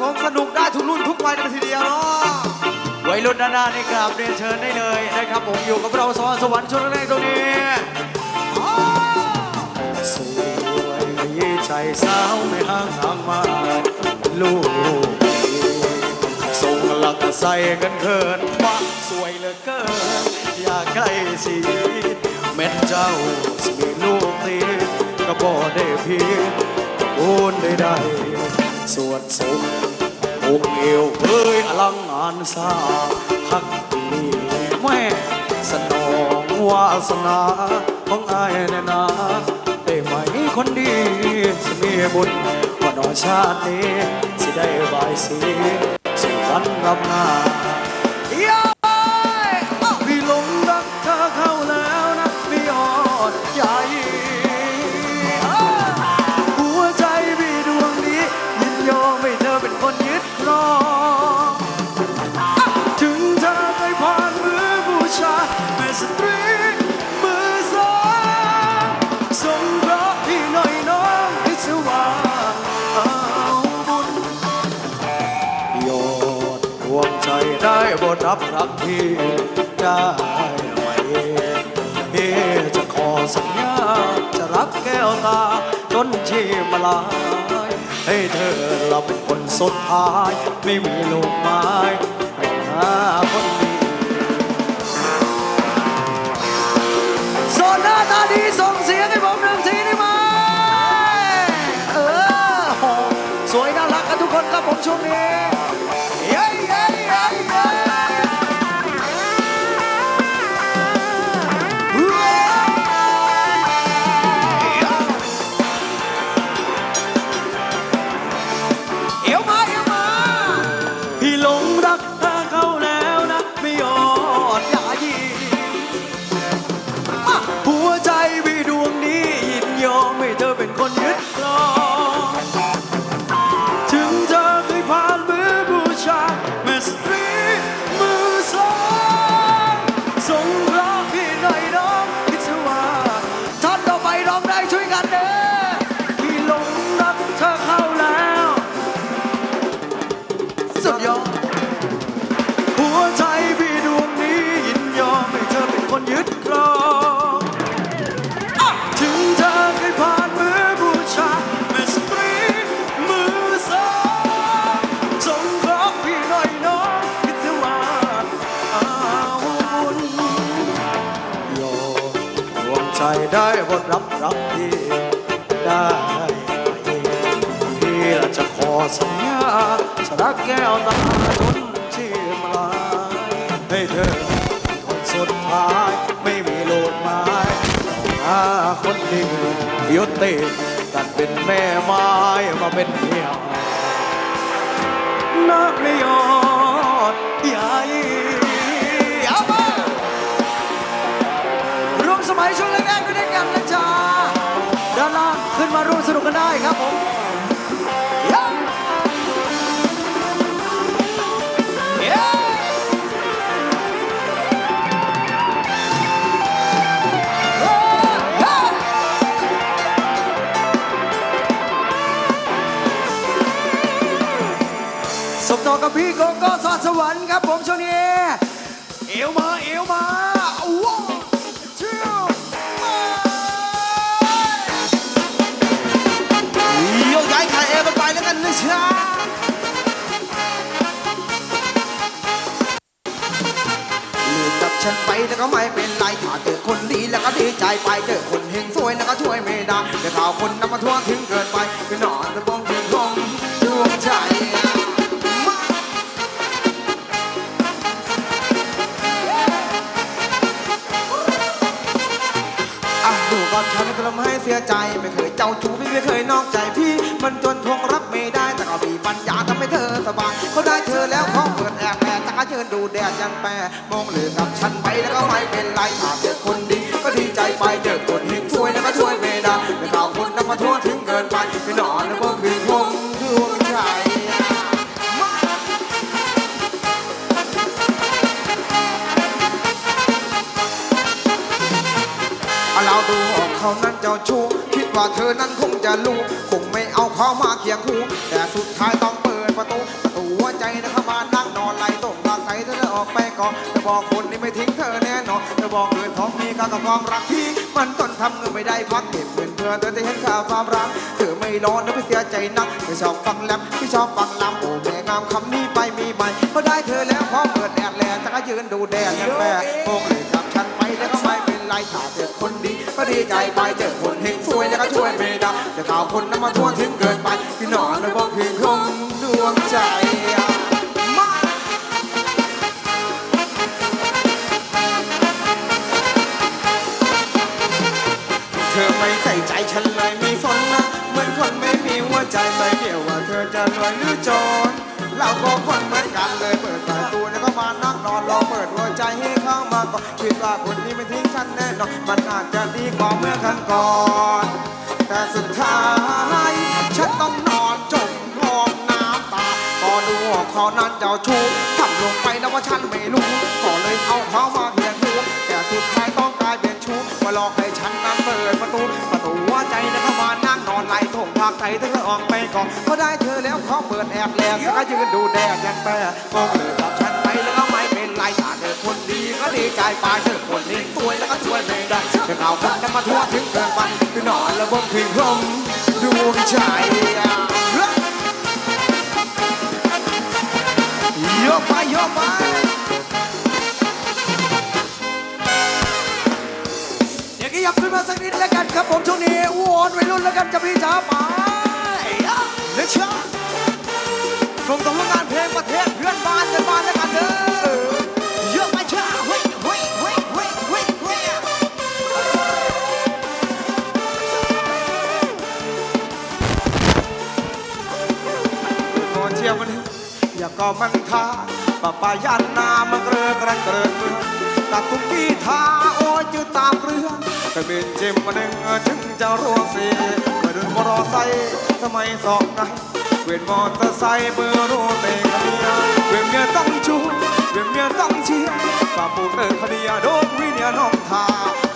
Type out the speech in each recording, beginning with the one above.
ผมสนุกได้ทุกรุ่นทุกวัยเลยทีเดียวเนาะวัยรุ่นด้านหน้านี่กราบเรียนเชิญได้เลยนะครับผมอยู่กับเราสวรรค์สวรรค์ชนแรกตรงนี้สวยใจสาวไม่ห่างห่างมาลูกส่งหลักใส่กันเขินว่าสวยเหลือเกิน อยากใกล้สีเม็ดเจ้าสิลูกตีก็บ่ได้เพียงโอนได้ได้ส่วนสูง องค์เอวเอ้ยอลังงานสาพักดีแม่สนองวาสนาของอายแน่นาได้ไหมคนดีสมีบุญว่าน้อชาตินี้สิได้บายสีสุวรรณรับหน้า รับรักพี่ได้ไหมพี่จะขอสัญญาจะรักแก้วตาจนชีพลายให้เธอเราเป็นคนสุดท้าย ไม่มีลูกไม้ให้หาคนดีโซนาตาดีสง ห ได้บทรับรับพี่ได้ไหมพี่จะขอสัญญาจะรักแก้วตาจนชีมลายให้เธอคนสุดท้ายไม่มีโลดไม้ต้องหาคนดียุติกันเป็นแม่ไม้มาเป็นเมียนักไม่ยอดใหญ่ มัยช่วงแรกๆด้วยกันนะจ๊ะด้านล่างขึ้นมาร่วมสนุกกันได้ครับผมสมต่อกับพี่โกโก้สอดสวรรค์ครับผมช่วงนี้เอวมาเอวมา ฉันไปแล้วก็ไม่เป็นไรถ้าเจอคนดีแล้วก็ดีใจไปเจอคนเฮงสวยแล้วก็ช่วยไม่ได้เดี๋ยวข่าวคนนำมาทั่วถึงเกินไปไปนอนตะบงถึงคงดวงใจมาอะดูก่อนฉันก็ทำให้เสียใจ ไม่เคยเจ้าชู้พี่ไม่เคยนอกใจพี่ มันจนทง อบตาเชิญดูแดดยันแปรมองเหลือกับฉันไปแล้วก็ไม่เป็นไรถ้าเจอคนดี ก็ดีใจไปเจอคนเฮงช่วยแล้วก็ช่วยไม่ได้แต่ข่าวคนนำมาทั่วถึงเกินไปไปนอนแล้วก็คืนคงดวงใจเราดูออกเขานั้นเจ้าชู้คิดว่าเธอนั้นคงจะรู้คงไม่เอาเขามาเคียงคู่แต่ จะบอกคนนี้ไม่ทิ้งเธอแน่นอนจะบอกเงินทองมีค่ากับความรักพี่ มันต้นทำเงินไม่ได้พักเก็บเงินเพื่อเธอจะเห็นค่าความรักเธอไม่ร้อนนะไม่เสียใจนักไม่ชอบฟังแรปไม่ชอบฟังลำโอ้แม่งามคำนี้ไปมีใหม่ก็ได้เธอแล้วพอเปิดแอดแลนจะก็ยืนดูแดดยังแม่โงเลยจับฉันไปแล้วก็ไม่เป็นไรถ้าเจอคนดีก็ดีใจไปเจอคนเฮงสวยแล้วก็ช่วยไม่ได้จะข่าวคนนั้นมาทั่วถึงเกินไปพี่หนอนเลยบอกเพียงคงดวงใจ ไม่ใส่ใจฉันเลยมีฝนนะเหมือนคนไม่มีหัวใจไม่เกี่ยวว่าเธอจะรวยหรือจนเราก็คนเหมือนกันเลยเปิดประตูแล้วก็มานั่งนอนรอเปิดหัวใจให้เข้ามาก่อนคิดว่าคนนี้ไม่ทิ้งฉันแน่นอนมันอาจจะดีกว่าเมื่อครั้งก่อน แต่สุดท้ายฉันต้องนอนจมกองน้ำตาพอดูว่าเขานั้นเจ้าชู้ทำลงไปนะว่าฉันไม่รู้ก็เลยเอาเขามา มาหลอกให้ฉันนั้นเปิดประตู ประตูหัวใจนะเข้ามานั่งนอนไหลถงภาคไทยเธอออกไปก่อนก็ได้เธอแล้วเขาเปิดแอบแลแล้วก็ยืนดูแดดยันแปรมองเลยกับฉันไปแล้วก็ไม่เป็นไรถ้าเธอคนดีก็ดีใจไปเธอคนนี้สวยแล้วก็ช่วยไม่ได้จะเอาคนนั้นมาทั่วถึงเกินไปคือนอนแล้วบนคืนลมดวงใจโยกไปโยกไป ขึ้นมาสักนิดแล้วกันครับผมช่วงนี้วอนวัยรุ่นแล้วกันจะพี่จ๋าไปเดี๋ยวเชื่อส่งตรงงานเพลงประเทศเพื่อนบ้านกันบ้านแล้วกันเด้อเยอะไปช้าเฮ้ยเฮ้ยเฮ้ยเฮ้ยเฮ้ยเฮ้ยโนเชียวมันอย่าก็มันท่าปะปายันนามันเกลือกระเกิดเมือ ตาตุ้งกีทาโอ้ยจืดตามเรือก็เป็นเจมมาหนึ่งถึงจะรัวเสียมาดูมอเตอไซสมัยสองไงเวียนมอเตอร์ไซค์เบอร์โรเตะคดียเวียนเมียต้องชูเวียนเมียต้องเชียร์ป่าปูเตอร์คดียโดนวิญญาณน้องทา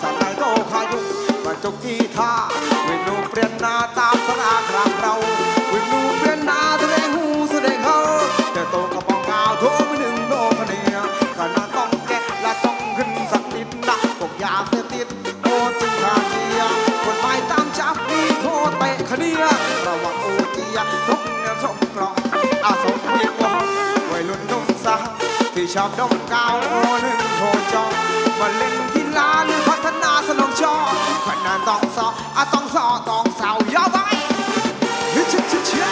สันไลโตขายุบรรจกกีทาเวียนนูเปลี่ยนหน้าตามสลากรามเรา พวกยาเสติดโทษจึงขาเจียกฎหมายตามจับมีโทษเตะคดียระวังโอเจียทุกเนี่ยสมกรองอาสมวิวงวัยรุ่นนุ่มสาวที่ชอบดมกาวโอหนึ่งโทจองมาเล่นกีฬาหรือพัฒนาสนองชอขนาดต้องสออาต้องสอต้องสาวยาวไปฮิชิชิชิ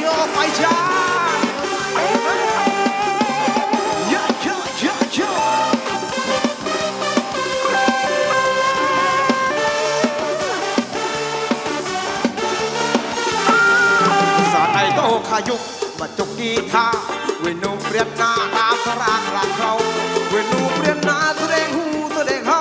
โยไปจ้า โตขายุกมาจุกกีทาเวนูเปลี่ยนหน้าตามสรากหลังเขาเวนูเปลี่ยนหน้าแสดงหูแสดงเขา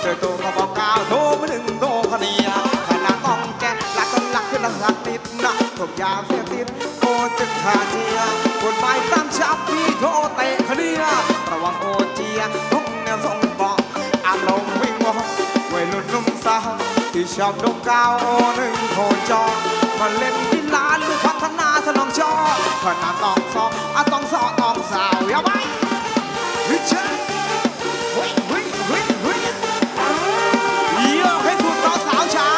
เจอโตกระบอกกาวโทมาหนึ่งโตคเนียขนาดต้องแกะลักกันลักขึ้นลักลักนิดนะถูกยาเสพติดโตจึงขาเจียกฎหมายตามจับพี่โทเตะคเนียระวังโอเจียทุกแนวส่งบอกอารมณ์วิ่งวอนวัยรุ่นนุ่มสาวที่ชอบดมกาวหนึ่งโทจอมาเล่น ขนาดต้องสอบอะต้องสอต้องสาวอย่าไปเฮ้ยเฮ้ยเฮ้ยเฮ้ยเฮ้ยเยอะให้ถูกต้องสาวช้า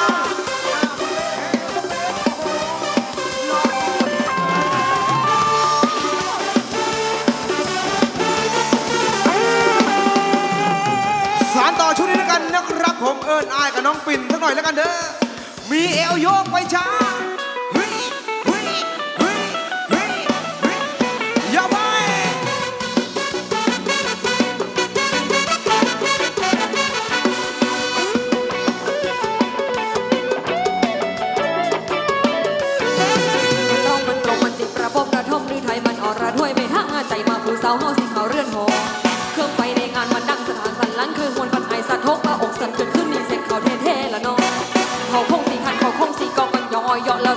สารต่อชุดนี้แล้วกันนะครับผมเอิญอายกับน้องปิ่นสักหน่อยแล้วกันเด้อมีเอวโยกไปช้า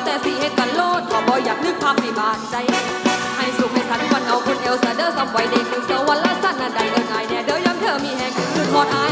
แต่สีเฮ็ดกันโลดขอบ่อยากนึกภาพให้บานใจ ให้สุขให้สันวันเอาคุณเอลซาเดอร์ซ้ำไว้เด็กหนึ่งเสาวันละสั้นอันใดเอินอายแน่เด้อยามเธอมีแหงคือทอดอาย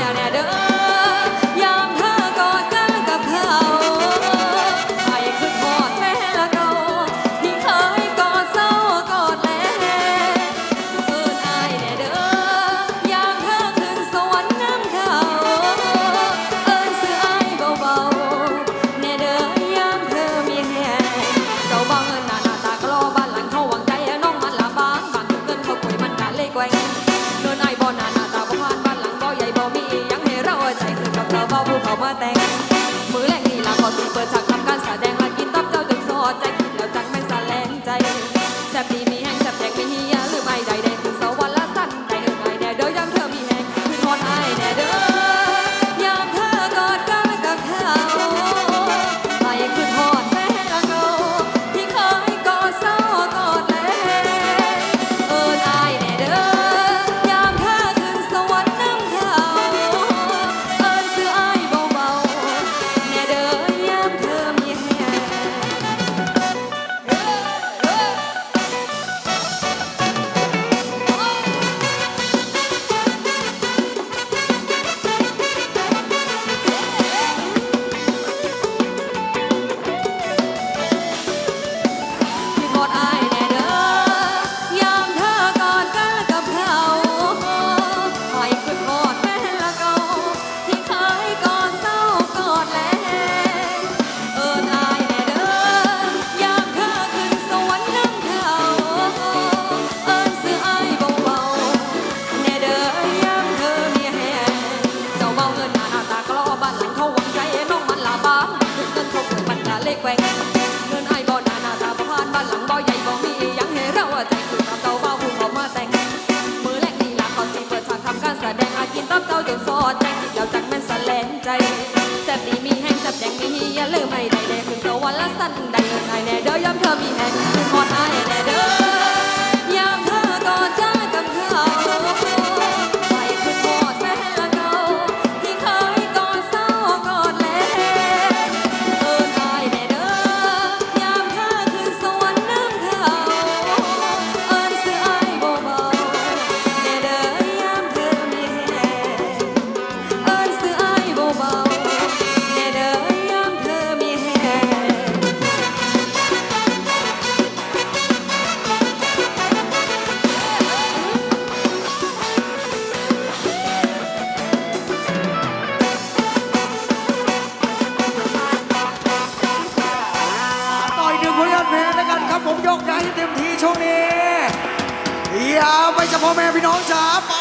อย่าไปเฉพาะแม่พี่น้องจ๋าไป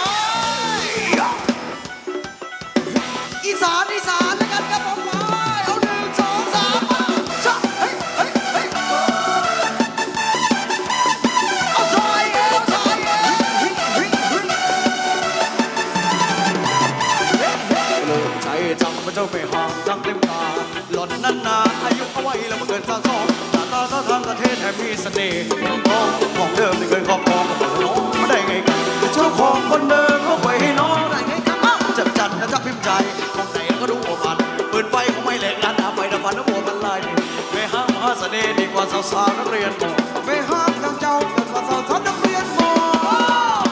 อีสานอีสานแล้วกันครับผมไปเอาหนึ่งสองสามมาชะเฮ้ยเฮ้ยเฮ้ยเอาซอยเอวซอยเอวเฮ้ยเฮ้ยเฮ้ยเลิกใจจังมันเจ้าไม่ห่างจังเต็มตาหล่อนนั้นนาอายุเอาไว้แล้วมันเกินสะสองตาตาตาทางประเทศแห่งมีเสน่ห์น้องของเดิมที่ สาวนักเรียนบอกไปห้ามจังเจ้าเกิดมาสอนสอนนักเรียนหมอ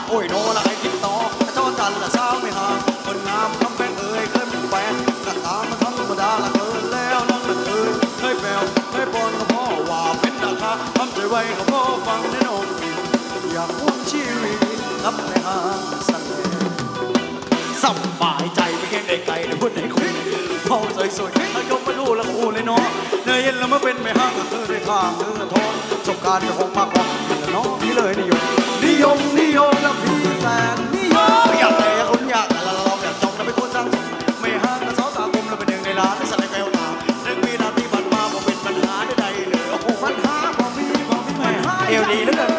โอ้ยโนละไอ้ติดต่อจอนจันละสาวไม่ห่างคนงามคำแพงเอ่ยเคยเป็นแฟนหน้าตามันธรรมดาละเกินแล้วนั่งละเอ่ยเคยแปลวเคยปอนกับพ่อว่าเป็นราคาทำใจไว้กับพ่อฟังแน่นอนอยากห่วงชีวิตกับในหางสันเลสบายใจไม่เก่งได้ไกลเลยพูดให้คุยเฝ้าสวย มาเป็นไม่ห้างเธอได้ทางเธอทอนสบการณ์จะคงมากกว่าน้องนี่เลยนิยมนิยมนิยมแล้วพี่แสนนิยมอยากแต่คนอยากละลองอยากจองแล้วเป็นคนสร้างไม่ห้างกับสาวสาวกลมแล้วเป็นหนึ่งในล้านในสัตว์ในแก้วตาหนึ่งมีนาทีผ่านมาบอกเป็นปัญหาใดๆเลยโอ้โหปัญหาบ่มีบ่มีปัญหาเอวดีเหลือเกิน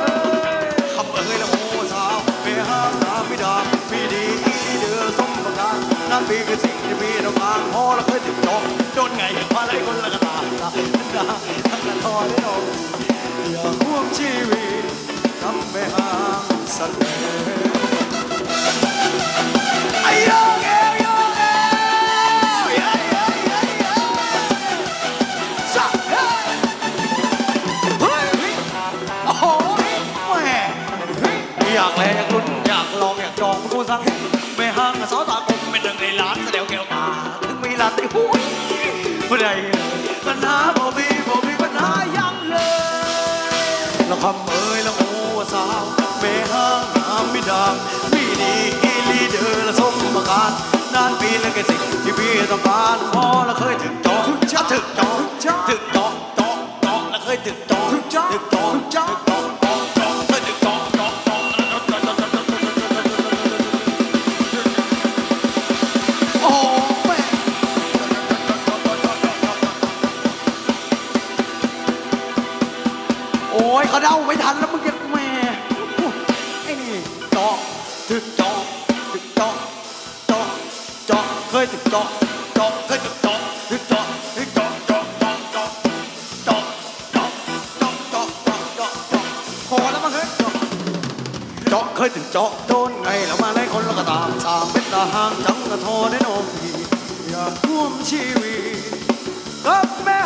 คำเอ่ยแล้วโอ้สาวไม่ห้างน้ำไม่ดามีดีอีเดือสมประการนั่นปีคือสิ่งที่มีต้องการพอแล้วเคยติดจองโดนไงมาไล่คนละ ปัญหาบ่มีบ่มีปัญหายังเลยแล้วคำเอ่ยแล้วโอ้สาวไม่ห่างน้ำไม่ดังมีดีอีลีเดอร์และสมประก างนี้อีลิเดอร์สมประกาศนานปีแล้วก็สิที่พี่ต้องการพอแล้วเคยถึงจอถ้าถึงจอถึงจอจอจอแล้วเคยถึงจอถึงจอถึงจอจอจอจอเคยถึงจอจอจอโอ้แโอ้ยเขาเดาไม่ทัน ห่างจังกะโทได้น้องพี่อยากร่วมชีวิตกับแม่